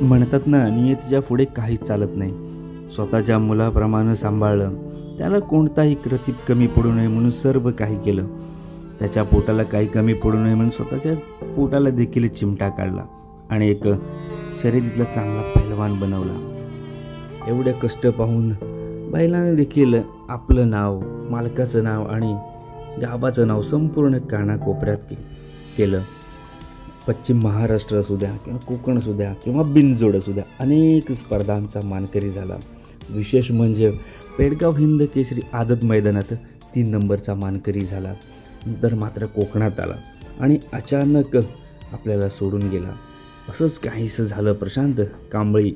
म्हणतात ना नियतीच्या पुढे काहीच चालत नाही. स्वतःच्या मुलाप्रमाणे सांभाळलं. त्याला कोणताही कृतीप कमी पडू नये म्हणून सर्व काही केलं. त्याच्या पोटाला काही कमी पडू नये म्हणून स्वतःच्या पोटाला देखील चिमटा काढला आणि एक शर्यतीतला चांगला पहिलवान बनवला. एवढे कष्ट पाहून बैलाने देखील आपलं नाव मालकाचं नाव आणि गावाचं नाव संपूर्ण कानाकोपऱ्यात के केलं. पश्चिम महाराष्ट्र असू द्या किंवा कोकण असू द्या किंवा बिनजोड असू द्या अनेक स्पर्धांचा मानकरी झाला. विशेष म्हणजे पेडगाव हिंद केसरी आदत मैदानात तीन नंबरचा मानकरी झाला. नंतर मात्र कोकणात आला आणि अचानक आपल्याला सोडून गेला. असंच काहीसं झालं. प्रशांत कांबळी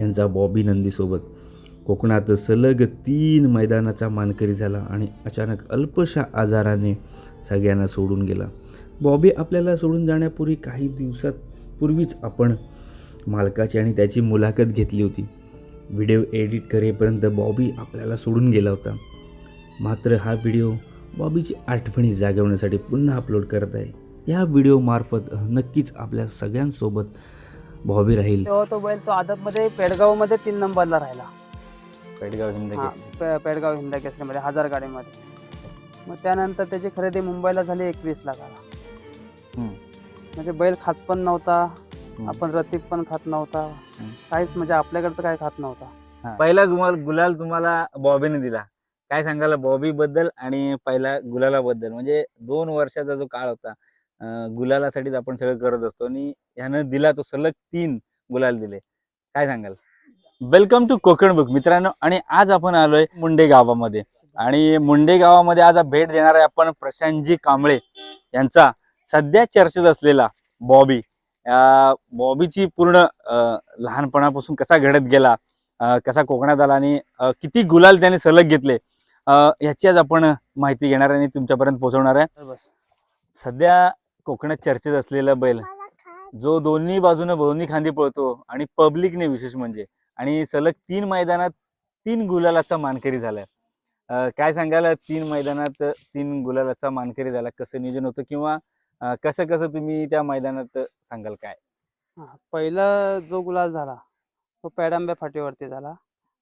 यांचा बॉबी नंदीसोबत. कोकणात सलग तीन मैदानाचा मानकरी झाला आणि अचानक अल्पशा आजाराने सगळ्यांना सोडून गेला. बॉबी आपल्याला सोडून जाण्यापूर्वी काही दिवसात पूर्वीच आपण मालकाची आणि त्याची मुलाखत घेतली होती. व्हिडिओ एडिट करेपर्यंत बॉबी आपल्याला सोडून गेला होता. मात्र हा व्हिडिओ बॉबीची आठवणी जागवण्यासाठी पुन्हा अपलोड करत आहे. या व्हिडिओमार्फत नक्कीच आपल्या सगळ्यांसोबत बॉबी राहील. तेव्हा तो बैल तो आदतमध्ये पेडगावमध्ये तीन नंबरला राहिला. पेडगाव हिंद हा. पे- पेडगाव हिंद केसरीमध्ये हजार गाडीमध्ये. मग त्यानंतर त्याची खरेदी मुंबईला झाली एकवीस लाखाला. म्हणजे बैल खात पण नव्हता. आपण रतीब पण खात नव्हता. काहीच म्हणजे आपल्याकडचं काय खात नव्हता. पहिला गुलाल गुलाल तुम्हाला बॉबीने दिला. काय सांगाल बॉबी बद्दल आणि पहिला गुलाला बद्दल? म्हणजे दोन वर्षाचा जो काळ होता गुलालासाठीच आपण सगळं करत असतो आणि ह्यानं दिला तो सलग तीन गुलाल दिले. काय सांगाल? वेलकम टू कोकण बुक मित्रांनो. आणि आज आपण आलोय मुंडे गावामध्ये. आणि मुंडे गावामध्ये आज भेट देणार आहे आपण प्रशांतजी कांबळे यांचा सध्या चर्चेत असलेला बॉबी बॉबीची पूर्ण लहानपणापासून कसा घडत गेला कसा कोकणात आला आणि किती गुलाल त्याने सलग घेतले अं, ह्याची आज आपण माहिती घेणार आणि तुमच्यापर्यंत पोहोचवणार आहे. सध्या कोकणात चर्चेत असलेला बैल जो दोन्ही बाजूने दोन्ही खांदी पळतो आणि पब्लिकने विशेष म्हणजे आणि सलग तीन मैदानात तीन गुलालाचा मानकरी झालाय. काय सांगाल तीन मैदानात तीन गुलालाचा मानकरी झाला कसं नियोजन होतं किंवा अं, कसं कसं तुम्ही त्या मैदानात सांगाल काय? हा, पहिला जो गुलाल झाला तो पेडांब्या फाटीवरती झाला.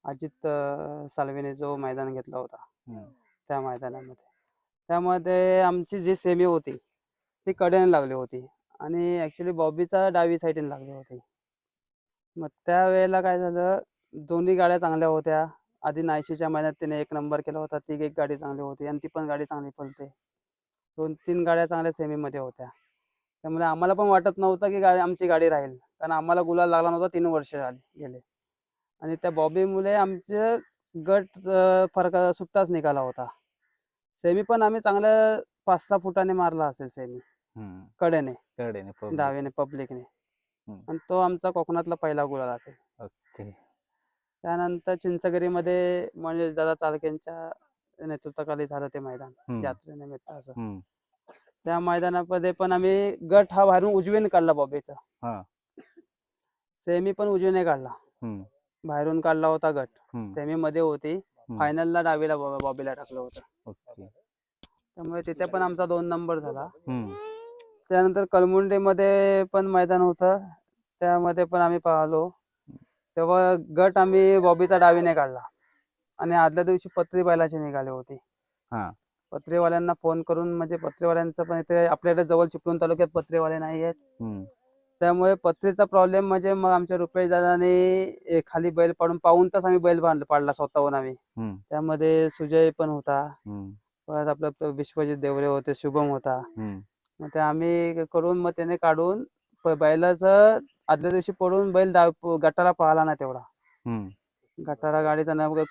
अजित अं, साल्वेने जो मैदान घेतला होता. हम्म. त्या मैदानामध्ये. त्यामध्ये आमची जी सेमी होती ती कडेने लागली होती. आणि ॲक्च्युली बॉबीचा डावी साईडने लागली होती. मग त्यावेळेला काय झालं दोन्ही गाड्या चांगल्या होत्या. आधी नायशीच्या महिन्यात तिने एक नंबर केला होता ती एक गाडी चांगली होती आणि ती पण गाडी चांगली पळते दोन तीन गाड्या चांगल्या सेमीमध्ये होत्या. त्यामुळे आम्हाला पण वाटत नव्हतं की गाडी आमची गाडी राहील. कारण आम्हाला गुलाल लागला नव्हता तीन वर्ष झाली गेले. आणि त्या बॉबीमुळे आमचं गट फरक सुट्टाच निघाला होता. सेमी पण आम्ही चांगल्या पाच सहा फुटाने मारला असेल सेमी. कडेने. public. डावीने पब्लिकने. आणि तो आमचा कोकणातला पहिला गुलाल असेल. ओके. त्यानंतर चिंचगिरीमध्ये म्हणजे दादा चालकेंच्या नेतृत्वाखाली झालं ते मैदान. यात्रेनिमित्त असं. त्या मैदानामध्ये पण आम्ही गट हा बाहेरून उजवीने काढला बॉबीचा. सेमी पण उजवीने काढला. बाहेरून काढला होता गट. सेमी मध्ये होती हम्म. फायनलला डावीला बॉबीला टाकलं होतं त्यामुळे तिथे पण आमचा दोन नंबर झाला. त्यानंतर कलमुंडीमध्ये पण मैदान होतं त्यामध्ये पण आम्ही पाहिलो तेव्हा गट आम्ही बॉबीचा डावीने काढला आणि आदल्या दिवशी पत्री बैलाची निघाली होती हा. पत्रीवाल्यांना फोन करून म्हणजे पत्रीवाल्यांचं पण इथे आपल्याकडे जवळ चिपळूण तालुक्यात पत्रीवाले नाही आहेत हम्म. त्यामुळे पत्रीचा प्रॉब्लेम म्हणजे मग आमच्या रुपेश दादाने खाली बैल पाडून पाऊन तास आम्ही बैल पाडला स्वतःहून आम्ही हम्म. त्यामध्ये सुजय पण होता हम्म. परत आपलं प- विश्वजित देवरे होते शुभम होता हम्म. मग ते आम्ही करून मग त्याने काढून प- बैलाचं आदल्या दिवशी पडून बैल डाव प- गटाला पळाला नाही तेवढा हम्म. गटाला गाडीचा न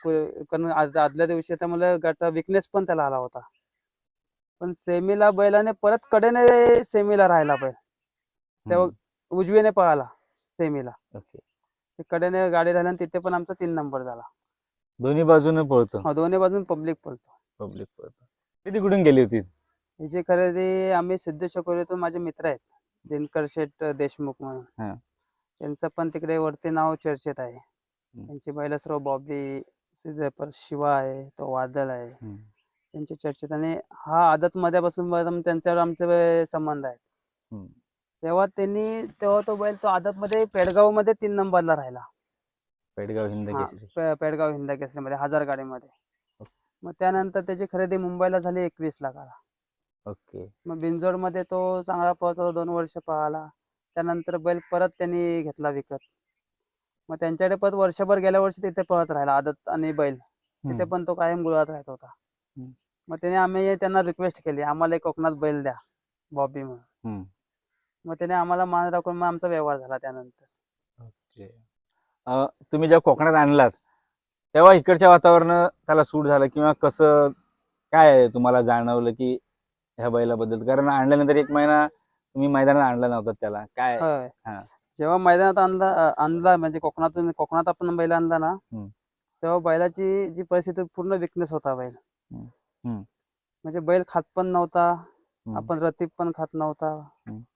कारण आद- आदल्या दिवशी त्यामुळे गटा विकनेस पण त्याला आला होता. पण सेमीला बैलाने परत कडेने सेमीला राहिला बैल. तेव्हा. उजवीने पळाला सेमीला. ओके. ते कडेने गाडी राहिली आणि तिथे पण आमचा तीन नंबर झाला. दोन्ही बाजूने पळतो. हा, दोन्ही बाजून पब्लिक पळतो. पब्लिक पळतो. किती कुठून गेली होती? हिची खरेदी आम्ही सिद्धेश्वरीतून माझे मित्र आहेत. दिनकर शेठ देशमुख म्हणून. हा. त्यांचं पण तिकडे वरती नाव चर्चेत आहे. त्यांची बैल सर्व बॉबी शिवा आहे तो वादल आहे. हम्म. त्यांची चर्चेत आणि हा आदत मध्यापासून त्यांच्यावर आमचे संबंध आहेत. तेव्हा त्यांनी तेव्हा तो बैल तो आदतमध्ये पेडगावमध्ये तीन नंबरला राहिला. पेडगाव हिंद केसरी. पेडगाव हिंद केसरीमध्ये हजार गाडीमध्ये. मग त्यानंतर त्याची खरेदी मुंबईला झाली एकवीस लाखाला ओके. मग बिंजोडमध्ये तो चांगला पळत दोन वर्ष पळाला. त्यानंतर बैल परत त्यांनी घेतला विकत. मग त्यांच्याकडे परत वर्षभर गेल्या वर्षी तिथे पळत राहिला आदत आणि बैल. तिथे. पण तो कायम गुळात राहत होता. मग त्याने आम्ही त्यांना रिक्वेस्ट केली आम्हाला एक कोकणात बैल द्या बॉबी म्हणून. मग त्याने आम्हाला मान राखून मग आमचा व्यवहार झाला त्यानंतर. ओके. तुम्ही जेव्हा कोकणात आणलात तेव्हा इकडच्या वातावरण त्याला सूट झालं किंवा कसं काय तुम्हाला जाणवलं की ह्या बैलाबद्दल? कारण आणल्यानंतर एक महिना तुम्ही मैदानात आणला नव्हता त्याला. काय. जेव्हा मैदानात आणला आणला म्हणजे कोकणातून कोकणात आपण बैल आणला ना. तेव्हा बैलाची जी परिस्थिती पूर्ण विकनेस होता बैल. म्हणजे बैल खात पण नव्हता. आपण रतीब पण खात नव्हता.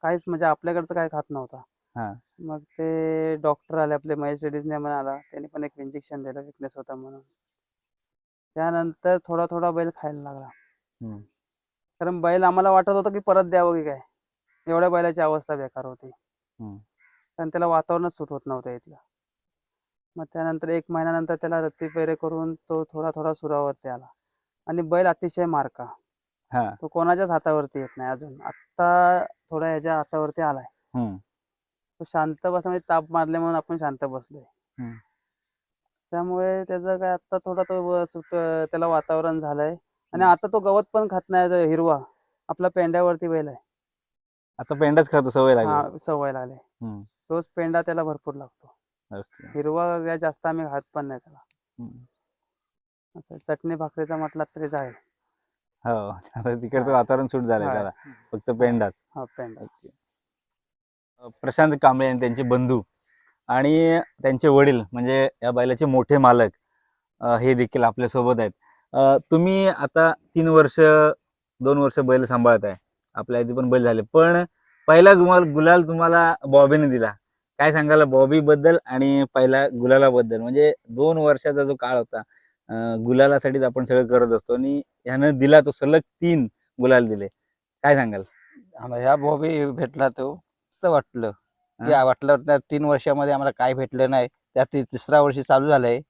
काहीच म्हणजे आपल्याकडचं काय खात नव्हता. मग ते डॉक्टर आले आपले महेश रेड्डीजने आला त्यांनी पण एक इंजेक्शन दिलं विकनेस होता म्हणून त्यानंतर थोडा थोडा बैल खायला लागला. कारण बैल आम्हाला वाटत होतं की परत द्यावं की काय एवढ्या बैलाची अवस्था बेकार होती. कारण त्याला वातावरणच सुट होत नव्हतं इथलं. मग त्यानंतर एक महिन्यानंतर त्याला रत्ती पेरे करून तो थोडा थोडा सुरावरती आला आणि बैल अतिशय मारका. हा. तो कोणाच्याच हातावरती येत नाही अजून. आत्ता थोडा ह्याच्या हातावरती आलाय. तो शांत बसला म्हणजे ताप मारले म्हणून आपण शांत बसलोय. त्यामुळे त्याचं काय आता थोडा तो त्याला वातावरण झालंय. आणि. आता तो गवत पण खात नाही हिरवा. आपला पेंड्यावरती बैल आहे. आता पेंडाच खातो सवय लागली. सवय लागली. तोच पेंडा त्याला भरपूर लागतो. ओके. हिरवा काय जास्त आम्ही खात पण नाही त्याला. हम्म. असं चटणी भाकरीचा म्हटला तरी जाईल हो आता तिकडचं. वातावरण सूट झालंय. त्याला. फक्त पेंडाच. हा पेंडा. ओके. अ, प्रशांत कांबळे आणि त्यांचे बंधू आणि त्यांचे वडील म्हणजे या बैलाचे मोठे मालक अ, हे देखील आपल्यासोबत आहेत. अ, तुम्ही आता तीन वर्ष दोन वर्ष बैल सांभाळत आहे आपल्या आधी पण बैल झाले. पण पहिला गुमाल गुलाल तुम्हाला बॉबीने दिला. काय सांगाल बॉबी बद्दल आणि पहिला गुलाला बद्दल? म्हणजे दोन वर्षाचा जो काळ होता गुलालासाठीच आपण सगळं करत असतो आणि ह्यानं दिला तो सलग तीन गुलाल दिले. काय सांगाल? ह्या बॉबी भेटला तो वाटलं? वाटलं त्या तीन वर्षामध्ये आम्हाला काय भेटलं नाही. त्यात ती तिसरा वर्षी चालू झालंय.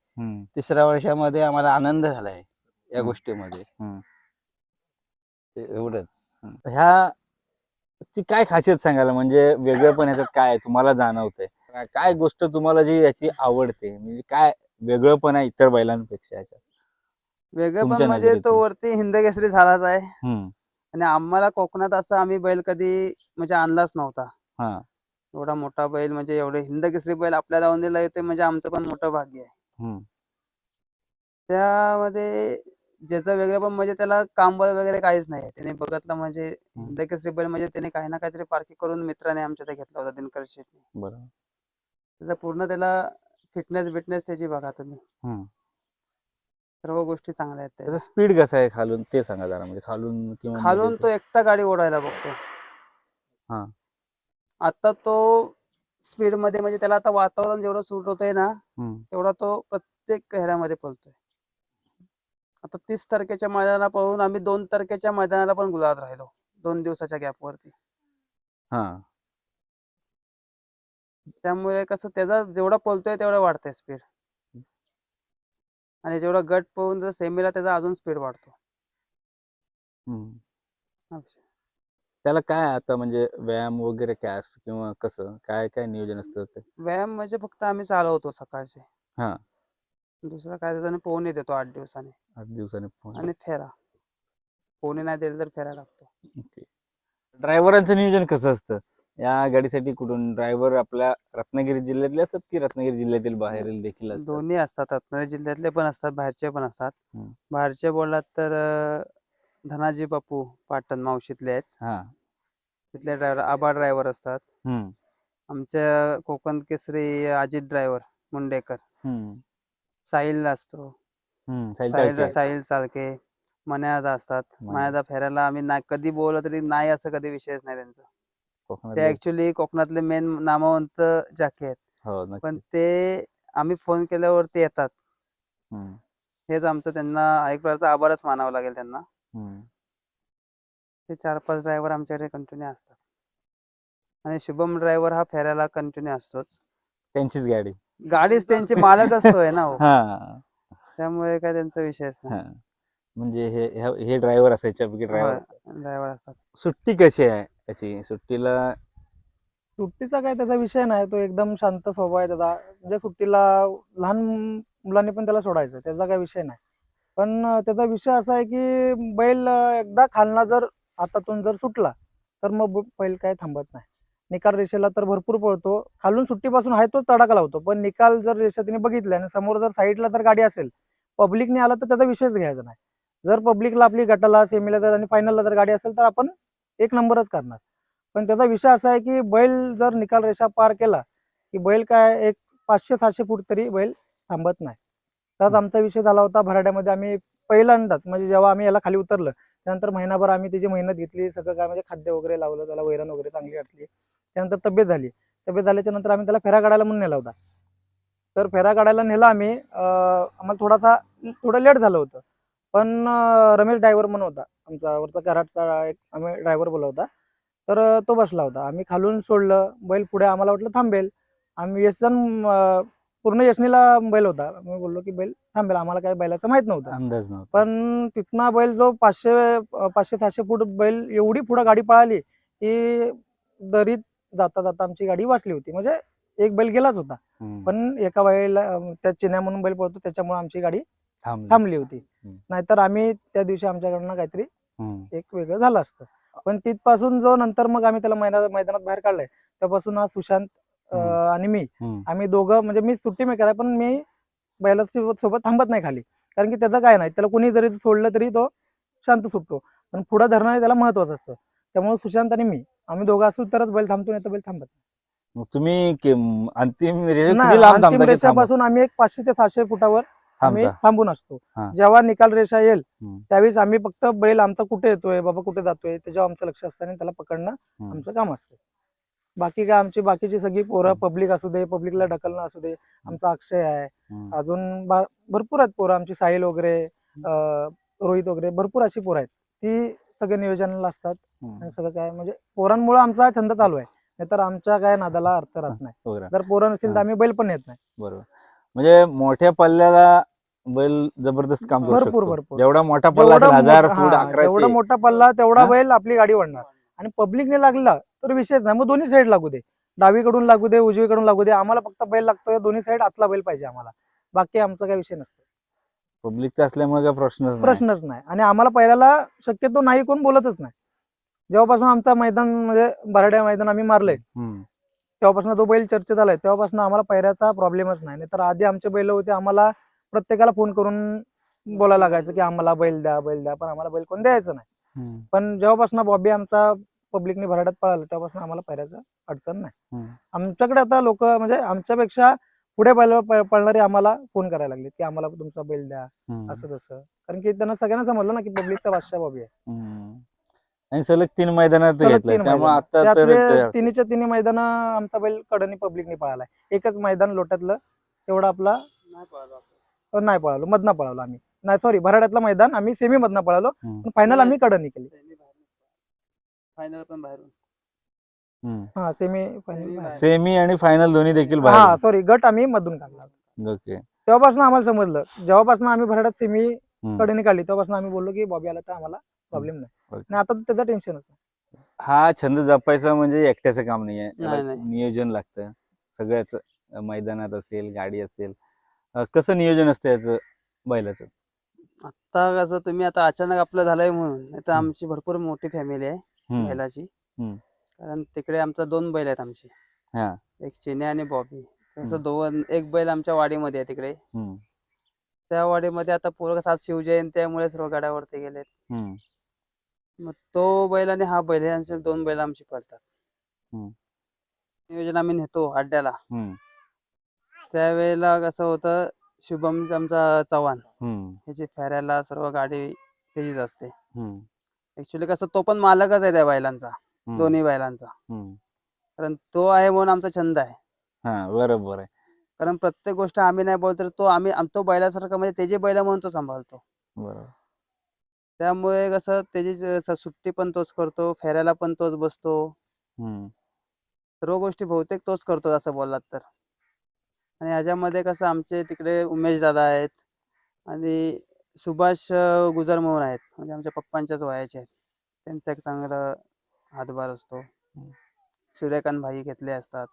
तिसऱ्या वर्षामध्ये आम्हाला आनंद झालाय या. गोष्टीमध्ये. एवढंच. ह्या ची काय खासियत सांगायला म्हणजे वेगळं पण ह्याच्यात काय आहे? तुम्हाला जाणवतंय काय- काय गोष्ट तुम्हाला जी याची आवडते म्हणजे काय वेगळं पण आहे इतर बैलांपेक्षा याच्यात वेगळं पण तुमच्या म्हणजे तो. वरती हिंदकेसरी झालाच आहे हम्म. आणि आम्हाला कोकणात असं आम्ही बैल कधी म्हणजे आणलाच नव्हता हा एवढा मोठा बैल म्हणजे एवढे हिंदकेसरी बैल आपल्या दावणीला येते म्हणजे आमचं पण मोठं भाग्य आहे हम्म. त्यामध्ये ज्याचं वेगळं पण म्हणजे त्याला कांबळ वगैरे काहीच नाही. त्याने बघितलं म्हणजे हिंदकेसरी बैल म्हणजे त्याने काही ना काहीतरी पार्किंग करून मित्राने आमच्या घेतला होता दिनकर शेटने बरोबर त्याचा पूर्ण त्याला फिटनेस बिटनेस त्याची बघा तुम्ही. हम्म. सर्व गोष्टी चांगल्या आहेत त्याच्या. त्याचा स्पीड कसा आहे खालून? ते सांगा जरा म्हणजे खालून किंवा खालून तो एकटा गाडी ओढायला बघतो. हा. आता तो स्पीडमध्ये म्हणजे त्याला आता वातावरण जेवढं सूट होतंय ना हम्म. तेवढा तो प्रत्येक ह्याच्यामध्ये पळतोय. आता तीस तारखेच्या मैदानाला पळून आम्ही दोन तारखेच्या मैदानाला पण गुलाबात राहिलो दोन दिवसाच्या गॅपवरती हा. त्यामुळे कसं त्याचा जेवढा पळतोय तेवढा वाढतंय स्पीड आणि जेवढा गट पळून सेमीला त्याचा अजून स्पीड वाढतो. त्याला काय आता म्हणजे व्यायाम वगैरे काय असतो किंवा कसं? काय काय नियोजन असतं ते? व्यायाम म्हणजे फक्त आम्ही चालवतो सकाळचे. हा. दुसरा काय त्याच्याने पोहणे देतो आठ दिवसाने. आठ दिवसांनी फोन आणि फेरा. पोहणे नाही दिले तर फेरा टाकतो ड्रायव्हरांचं नियोजन कसं असतं? या गाडीसाठी कुठून? ड्रायव्हर आपल्या रत्नागिरी जिल्ह्यातले असतात की रत्नागिरी जिल्ह्यातील बाहेरील देखील असतात? दोन्ही असतात. रत्नागिरी जिल्ह्यातले पण असतात बाहेरचे पण असतात. हम्म. बाहेरचे बोललात तर अं, धनाजी बापू पाटण मावशीतले आहेत. हा. तिथले ड्रायव्हर आबा ड्रायव्हर असतात. हम्म. आमच्या कोकण केसरी अजित ड्रायव्हर मुंडेकर. हम्म. साहिल असतो. साहिल साहिल चालके मन्यादा असतात मन्यादा. मन्यादा फेरायला आम्ही ना कधी बोललो तरी नाही असं कधी विषयच नाही त्यांचा ते. ऍक्च्युली कोकणातले मेन नामवंत जाके आहेत हो पण ते आम्ही फोन केल्यावरती येतात हम्म. हेच आमचं त्यांना एक प्रकारचा आभारच मानावा लागेल त्यांना. ते चार पाच ड्रायव्हर आमच्याकडे कंटिन्यू असतात आणि शुभम ड्रायव्हर हा फेऱ्याला कंटिन्यू असतोच त्यांचीच गाडी गाडीच त्यांची मालक असतोय ना हो. हा. त्यामुळे काय त्यांचा विषयच नाही. हा. म्हणजे हे ह्या- हे ड्रायव्हर असायच्यापैकी ड्रायव्हर ड्रायव्हर असतात. सुट्टी कशी आहे त्याची? सुट्टीला सुट्टीचा काय त्याचा विषय नाही तो एकदम शांत स्वभाव आहे त्याचा. म्हणजे सुट्टीला लहान मुलांनी पण त्याला सोडायचं त्याचा काय विषय नाही. पण अं, त्याचा विषय असा आहे की बैल अं, एकदा खालना जर हातातून जर सुटला तर मग ब- बैल काय थांबत नाही. निकाल रेषेला तर भरपूर पळतो. खालून सुट्टीपासून आहे तो तडाखा लावतो. पण निकाल जर रेषा तिने बघितले आणि समोर जर साईडला जर गाडी असेल पब्लिकने आला तर त्याचा विषयच घ्यायचा नाही. जर पब्लिकला आपली गटाला सेमीला जर आणि फायनलला जर गाडी असेल तर आपण एक नंबरच करणार. पण त्याचा विषय असा आहे की बैल जर निकाल रेषा पार केला की बैल काय एक पाचशे सहाशे फूट तरी बैल थांबत नाही. त्यात आमचा विषय झाला होता भराड्यामध्ये. आम्ही पहिल्यांदाच म्हणजे जेव्हा आम्ही याला खाली उतरलं त्यानंतर महिनाभर आम्ही त्याची मेहनत घेतली सगळं काय म्हणजे खाद्य वगैरे लावलं त्याला वैरण वगैरे चांगली घातली त्यानंतर तब्येत झाली. तब्येत झाल्याच्यानंतर आम्ही त्याला फेरा काढायला म्हणून नेला होता. तर फेरा काढायला नेला आम्ही. आम्हाला थोडासा थोडं लेट झालं होतं. पण रमेश ड्रायव्हर म्हणून होता. आमचा वरचा कराडचा एक आम्ही ड्रायव्हर बोला होता. तर तो बसला होता. आम्ही खालून सोडलं. बैल पुढे आम्हाला वाटलं थांबेल. आम्ही यशन अं, पूर्ण यशनीला बैल होता. मी बोललो की बैल थांबेल. आम्हाला काय बैलाचं माहीत नव्हतं. अंदाज नव्हता. पण तिथना बैल जो पाचशे पाचशे सहाशे फूट बैल एवढी पुढे गाडी पळाली की दरीत जाता जाता आमची गाडी वाचली होती म्हणजे एक बैल गेलाच होता. पण एका बैला अं, त्या चिन्या म्हणून बैल पळतो त्याच्यामुळे आमची गाडी थांबली. होती. नाहीतर आम्ही त्या दिवशी आमच्याकडनं काहीतरी. एक वेगळं झालं असतं पण तिथपासून जो नंतर मग आम्ही त्याला मैदानात मैदानात बाहेर काढलाय त्यापासून हा सुशांत. आणि मी. आम्ही दोघं म्हणजे मी सुट्टी मेकर आहे पण मी बैला सोबत थांबत नाही खाली कारण की त्याचं काय नाही त्याला कोणी जरी सोडलं तरी तो शांत सुटतो पण पुढं धरणं त्याला महत्वाचं असतं त्यामुळे सुशांत आणि मी आम्ही दोघं असू तरच बैल थांबतो नाही तर बैल थांबत मग तुम्ही कि- अंतिम. किती लांब अंतिम थांबता की थांबा? रेषेपासून आम्ही एक पाचशे ते सहाशे फुटावर आम्ही थांबता थांबून असतो हा. जेव्हा निकाल रेषा येईल हम्म. त्यावेळेस आम्ही फक्त बैल आमचा कुठे येतोय बाबा कुठे जातोय त्याच्यावर आमचं लक्ष असतं आणि त्याला पकडणं हम्म. आमचं काम असतं बाकी काय आमची बाकीची सगळी पोरं हम्म. पब्लिक असू दे पब्लिकला ढकलणं असू दे आमचा अक्षय आहे हम्म. अजून बा- भरपूर आहेत पोरं आमची साहिल वगैरे अं, रोहित वगैरे भरपूर अशी पोरं आहेत ती सगळे नियोजनाला असतात. हम्म. आणि सगळं काय म्हणजे पोरांमुळे आमचा छंद चालू आहे. नाहीतर आमच्या काय नादाला अर्थ राहत नाही. बरोबर जर पोरं नसेल तर हा. आम्ही बैल पण येत नाही. बरोबर. म्हणजे मोठ्या पल्ल्याला बैल जबरदस्त काम करू भरपूर शकतो. भरपूर. जेवढा मोठा पल्ला जेवढा असेल, हजार मोठा- फूट हा, जेवढा अकराशे मोठा पल्ला तेवढा हा? बैल आपली गाडी वळणार आणि पब्लिकने लागला तर विषयच नाही. मग दोन्ही साईड लागू दे. डावीकडून लागू दे उजवीकडून लागू दे. आम्हाला फक्त बैल लागतोय दोन्ही साईड आतला बैल पाहिजे आम्हाला. बाकी आमचा काही विषय नसतो. पब्लिकचा असल्यामुळे काय प्रश्नच नाही. प्रश्नच नाही आणि आम्हाला पहिल्याला शक्यतो नाही कोण बोलतच नाही जेव्हापासून आमचा मैदान म्हणजे बराड्या मैदान आम्ही मारलंय. तेव्हापासून तो बैल चर्चेत आलाय तेव्हापासून आम्हाला पहिल्याचा प्रॉब्लेमच नाही तर आधी आमचे बैल होते आम्हाला प्रत्येकाला फोन करून बोलायला लागायचं की आम्हाला बैल द्या बैल द्या पण आम्हाला बैल कोण द्यायचं नाही. पण जेव्हापासून बॉबी आमचा पब्लिकने भराड्यात पळाला तेव्हापासून आम्हाला पहिल्याचं अडचण नाही. आमच्याकडे आता लोक म्हणजे आमच्यापेक्षा पुढे बैल पळणारे आम्हाला फोन करायला लागले की आम्हाला तुमचा बैल द्या. असं तसं. कारण की त्यांना सगळ्यांना समजलं ना की पब्लिकचा बादशाह बॉबी आहे. आणि सलग तीन मैदानात तिन्हीच्या तिन्ही मैदान आमचा बैल कडनी पब्लिकने पळालाय. एकच मैदान लोट्यातलं तेवढं आपला नाही पळालो पळालो मधनं पळालो आम्ही. नाही सॉरी भराड्यातलं मैदान आम्ही सेमी मधनं पळालो. पण फायनल आम्ही कडनी केली. फायनल पण बाहेरून. हा सेमी. सेमी आणि फायनल दोन्ही देखील हा सॉरी गट आम्ही मधून काढला ओके तेव्हापासून आम्हाला समजलं जेव्हापासून आम्ही भराड्यात सेमी. कडनी काढली तेव्हापासून आम्ही बोललो की बॉबी आला तर आम्हाला प्रॉब्लेम नाही. आणि आता त्याचं टेन्शनच नाही हा छंद जपायचा म्हणजे एकट्याचं काम नाही आहे. नियोजन लागतं सगळ्याच मैदानात असेल गाडी असेल कसं नियोजन असतं याचं बैलाचं आता कसं तुम्ही आता अचानक आपलं झालंय म्हणून तर. आमची भरपूर मोठी फॅमिली आहे. बैलाची हम्म. कारण तिकडे आमचा दोन बैल आहेत आमचे हा. एक चिने आणि बॉबी तसं. दोन एक बैल आमच्या वाडीमध्ये आहे तिकडे हम्म. त्या वाडीमध्ये आता पोरं सात शिवजयंती त्यामुळे सर्व गाड्यावरती गेलेत हम्म. मग तो बैल आणि हा बैल हे आमचे दोन बैल आमची पळतात हम्म. नियोजन आम्ही नेतो अड्ड्याला हम्म. त्यावेळेला कसं होतं शुभम आमचा चव्हाण हम्म. ह्याची फेऱ्याला सर्व गाडी त्याचीच असते हम्म. ऍक्च्युली कसं तो पण मालकच आहे त्या बैलांचा. दोन्ही बैलांचा. कारण तो आहे म्हणून आमचा छंद आहे. हा बरोबर आहे. कारण प्रत्येक गोष्ट आम्ही नाही बोलतो तर तो आम्ही आम- तो बैलासारखा म्हणजे त्याची बैल म्हणून तो सांभाळतो. बरोबर. त्यामुळे कसं त्याची सुट्टी पण तोच करतो फेऱ्याला पण तोच बसतो. सर्व गोष्टी बहुतेक तोच करतो असं बोललात तर. आणि ह्याच्यामध्ये कसं आमचे तिकडे उमेश दादा आहेत आणि सुभाष गुजर म्हणून आहेत. म्हणजे आमच्या पप्पांच्याच वयाचे आहेत. त्यांचा एक चांगला हातभार असतो. सूर्यकांत भाई घेतले असतात.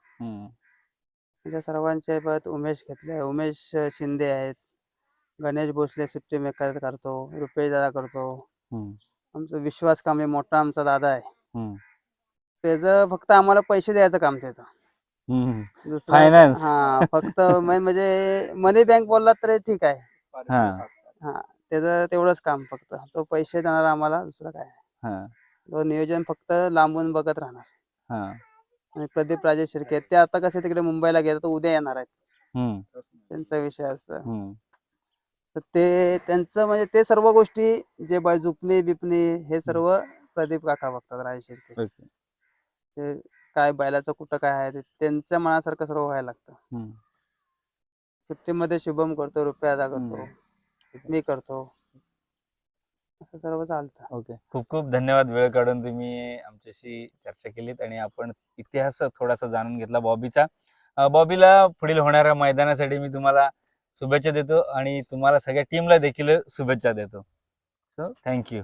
त्यांच्या सर्वांचे परत उमेश घेतले. उमेश शिंदे आहेत. गणेश भोसले सुट्टी मेकर करतो. रुपेश दादा करतो. आमचा विश्वास कांबळे मोठा आमचा दादा आहे. त्याचं फक्त आम्हाला पैसे द्यायचं काम त्याचं. दुसरं. हा फक्त म्हणजे मनी बँक बोललात तरी ठीक आहे. हा. त्याचं तेवढंच काम फक्त. तो पैसे देणार आम्हाला दुसरं काय हा. तो नियोजन फक्त लांबून बघत राहणार हा आणि प्रदीप राजे शिर्के ते आता कसे तिकडे मुंबईला गेले तर उद्या येणार आहेत हम्म. त्यांचा विषय असतं हम्म. तर ते त्यांचं म्हणजे ते सर्व गोष्टी जे बाय जुपणी बिपणी हे सर्व प्रदीप काका बघतात राजे शिर्के ओके. ते काय बैलाचं कुठं काय आहे ते त्यांच्या मनासारखं सर्व व्हायला लागतं हम्म. सुट्टीमध्ये शुभम करतो रुपया अदा करतो. मी करतो असं सर्व चालतं. ओके. खूप खूप धन्यवाद वेळ काढून तुम्ही आमच्याशी चर्चा केलीत आणि आपण इतिहास थोडासा जाणून घेतला बॉबीचा. बॉबीला पुढील होणाऱ्या मैदानासाठी मी तुम्हाला शुभेच्छा देतो आणि तुम्हाला सगळ्या टीमला देखील शुभेच्छा देतो. So thank you